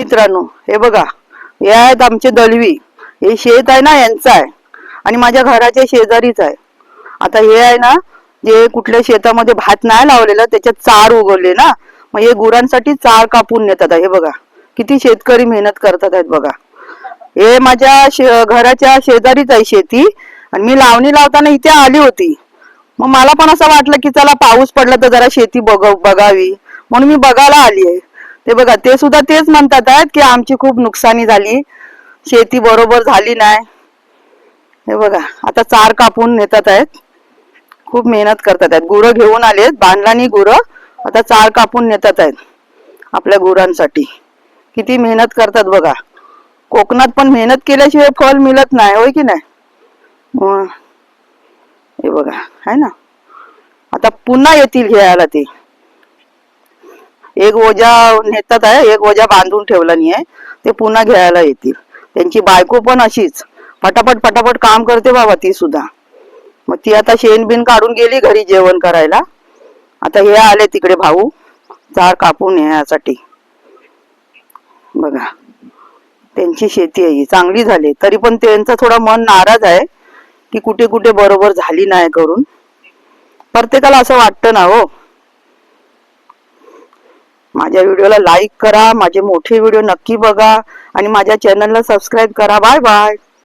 मित्रांनो हे बघा हे आहेत आमचे दलवी. हे शेत आहे ना यांचं आहे. आणि माझ्या घराच्या शेजारीच आहे. आता हे आहे ना जे कुठल्या शेतामध्ये भात नाही लावलेला त्याच्यात चार उगवले ना. मग हे गुरांसाठी चार कापून नेतात. हे बघा किती शेतकरी मेहनत करतात आहेत बघा. हे माझ्या शे- घराच्या शेजारीच आहे शेती. आणि मी लावणी लावताना इथे आली होती. मग मला पण असं वाटलं की चला पाऊस पडला तर जरा शेती बघ बघावी. म्हणून मी बघायला आली आहे ते बघा ते सुद्धा तेच म्हणतात आहेत की आमची खूप नुकसानी झाली. शेती बरोबर झाली नाही. हे बघा आता चार कापून नेतात आहेत. खूप मेहनत करतात आहेत. गुरं घेऊन आलेत बांधलानी गुरं आता चार कापून नेतात आहेत आपल्या गुरांसाठी. किती मेहनत करतात बघा. कोकणात पण मेहनत केल्याशिवाय फल मिळत नाही होय की नाही? हे. बघा आहे ना? आता पुन्हा येतील घ्यायला ते. एक ओझा नेतात आहे एक ओझा बांधून ठेवला नाही आहे. ते पुन्हा घ्यायला येतील. त्यांची बायको पण अशीच. पटापट पटापट काम करते बाबा ती सुद्धा. मग ती आता शेण बिन काढून गेली घरी जेवण करायला. आता हे आले तिकडे भाऊ. चार कापून येण्यासाठी. बघा. त्यांची शेती आहे चांगली झाली तरी पण त्यांचं थोडं मन नाराज आहे की कुठे कुठे बरोबर झाली नाही करून. प्रत्येकाला असं वाटतं ना हो. माझ्या व्हिडिओला लाईक करा माझे मोठे व्हिडिओ नक्की बघा आणि माझ्या चॅनलला सबस्क्राईब करा. Bye bye